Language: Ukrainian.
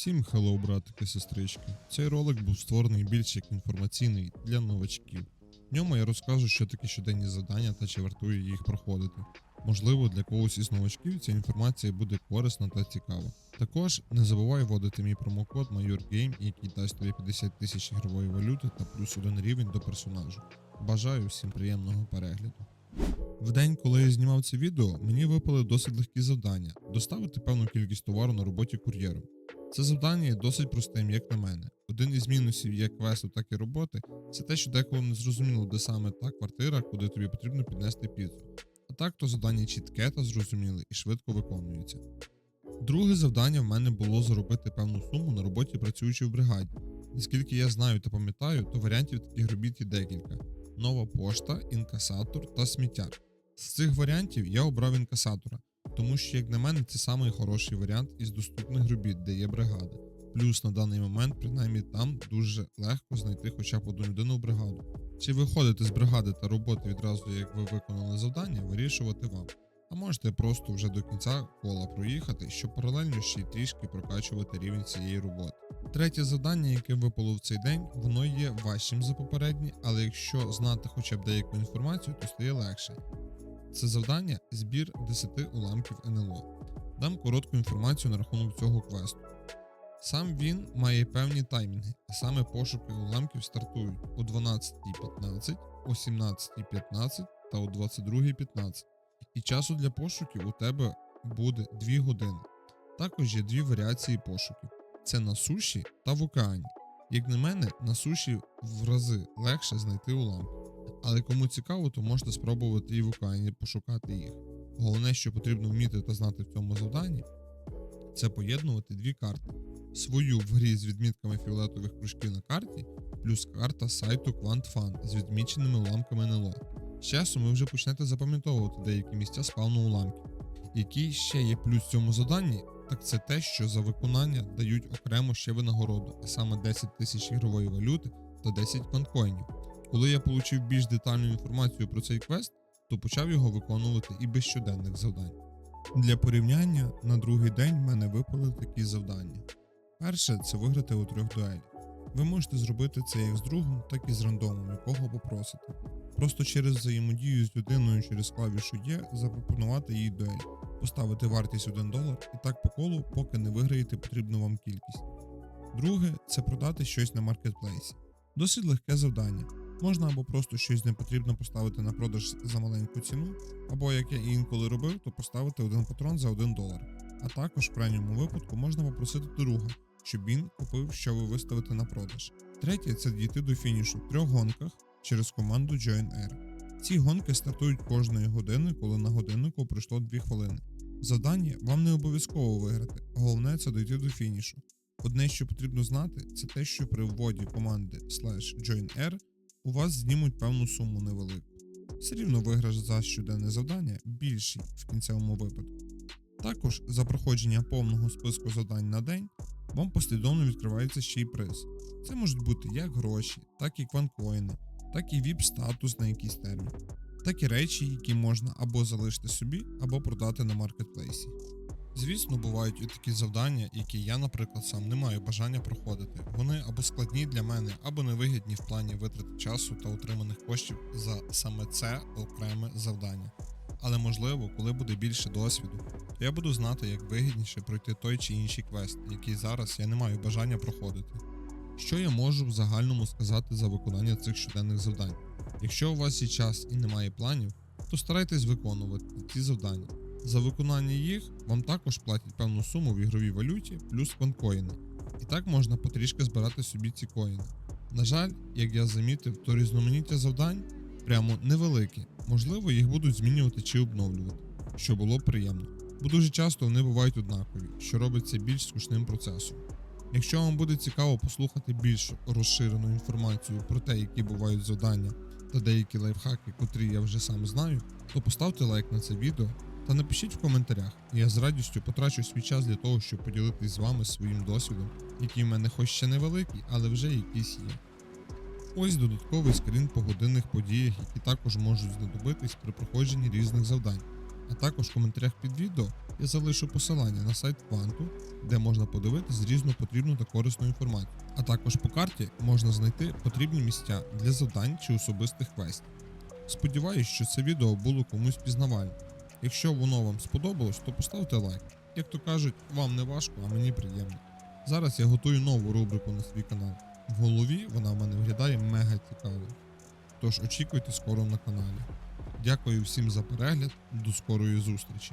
Всім хеллоу, братики, сестрички. Цей ролик був створений більш як інформаційний для новачків. В ньому я розкажу, що таке щоденні завдання та чи вартує їх проходити. Можливо, для когось із новачків ця інформація буде корисна та цікава. Також не забувай вводити мій промокод MajorGame, який дасть тобі 50 тисяч ігрової валюти та плюс один рівень до персонажу. Бажаю всім приємного перегляду. В день, коли я знімав це відео, мені випали досить легкі завдання доставити певну кількість товару на роботі кур'єром. Це завдання є досить простим, як на мене. Один із мінусів як квесту, так і роботи це те, що деколи не зрозуміло, де саме та квартира, куди тобі потрібно піднести піцу. А так то завдання чітке та зрозуміле і швидко виконується. Друге завдання в мене було заробити певну суму на роботі працюючи в бригаді. Наскільки я знаю та пам'ятаю, то варіантів таких робіт є декілька: нова пошта, інкасатор та сміттяр. З цих варіантів я обрав інкасатора, тому що, як на мене, це самий хороший варіант із доступних робіт, де є бригада. Плюс на даний момент, принаймні там дуже легко знайти хоча б одну людину в бригаду. Чи виходити з бригади та роботи відразу, як ви виконали завдання, вирішувати вам. А можете просто вже до кінця кола проїхати, щоб паралельно ще й трішки прокачувати рівень цієї роботи. Третє завдання, яке випало в цей день, воно є важчим за попереднє, але якщо знати хоча б деяку інформацію, то стає легше. Це завдання збір 10 уламків НЛО. Дам коротку інформацію на рахунок цього квесту. Сам він має певні таймінги, а саме пошуки уламків стартують о 12.15, о 17.15 та о 22.15. І часу для пошуків у тебе буде 2 години. Також є дві варіації пошуків: це на суші та в океані. Як на мене, на суші в рази легше знайти уламки. Але кому цікаво, то можете спробувати і в океані пошукати їх. Головне, що потрібно вміти та знати в цьому завданні, це поєднувати дві карти: свою в грі з відмітками фіолетових кружків на карті, плюс карта сайту QuantFun з відміченими уламками НЛО. З часом ви вже почнете запам'ятовувати деякі місця спавну уламків. Який ще є плюс в цьому заданні, так це те, що за виконання дають окремо ще винагороду, а саме 10 тисяч ігрової валюти та 10 кванткоїнів. Коли я отримав більш детальну інформацію про цей квест, то почав його виконувати і без щоденних завдань. Для порівняння на другий день в мене випали такі завдання. Перше це виграти у трьох дуелях. Ви можете зробити це як з другом, так і з рандомом, якого попросите. Просто через взаємодію з людиною через клавішу Є запропонувати їй дуель, поставити вартість 1 долар і так по колу, поки не виграєте потрібну вам кількість. Друге це продати щось на маркетплейсі. Досить легке завдання. Можна або просто щось не потрібно поставити на продаж за маленьку ціну, або як я інколи робив, то поставити один патрон за 1 долар. А також в крайньому випадку можна попросити друга, щоб він купив, що ви виставите на продаж. Третє це дійти до фінішу в трьох гонках через команду Join Air. Ці гонки стартують кожної години, коли на годиннику пройшло 2 хвилини. Завдання вам не обов'язково виграти, головне це дойти до фінішу. Одне, що потрібно знати, це те, що при вводі команди slash join у вас знімуть певну суму невелику. Все рівно виграш за щоденне завдання більший в кінцевому випадку. Також за проходження повного списку завдань на день вам послідовно відкривається ще й приз. Це можуть бути як гроші, так і кванкоїни, так і віп-статус на якийсь термін, так і речі, які можна або залишити собі, або продати на маркетплейсі. Звісно, бувають і такі завдання, які я, наприклад, сам не маю бажання проходити. Вони або складні для мене, або невигідні в плані витрати часу та отриманих коштів за саме це окреме завдання. Але можливо, коли буде більше досвіду, то я буду знати, як вигідніше пройти той чи інший квест, який зараз я не маю бажання проходити. Що я можу в загальному сказати за виконання цих щоденних завдань? Якщо у вас є час і немає планів, то старайтесь виконувати ці завдання. За виконання їх вам також платять певну суму в ігровій валюті плюс кванкоїни. І так можна потрішки збирати собі ці коїни. На жаль, як я замітив, то різноманіття завдань прямо невеликі, можливо, їх будуть змінювати чи обновлювати, що було приємно. Бо дуже часто вони бувають однакові, що робить це більш скучним процесом. Якщо вам буде цікаво послухати більш розширену інформацію про те, які бувають завдання та деякі лайфхаки, котрі я вже сам знаю, то поставте лайк на це відео та напишіть в коментарях. Я з радістю потрачу свій час для того, щоб поділитись з вами своїм досвідом, який в мене хоч ще невеликий, але вже якийсь є. Ось додатковий скрін по годинних подіях, які також можуть знадобитись при проходженні різних завдань. А також в коментарях під відео я залишу посилання на сайт Кванту, де можна подивитись різну потрібну та корисну інформацію. А також по карті можна знайти потрібні місця для завдань чи особистих квестів. Сподіваюсь, що це відео було комусь пізнавальним. Якщо воно вам сподобалось, то поставте лайк. Як то кажуть, вам не важко, а мені приємно. Зараз я готую нову рубрику на свій канал. В голові вона в мене виглядає мега цікаво. Тож очікуйте скоро на каналі. Дякую всім за перегляд, до скорої зустрічі.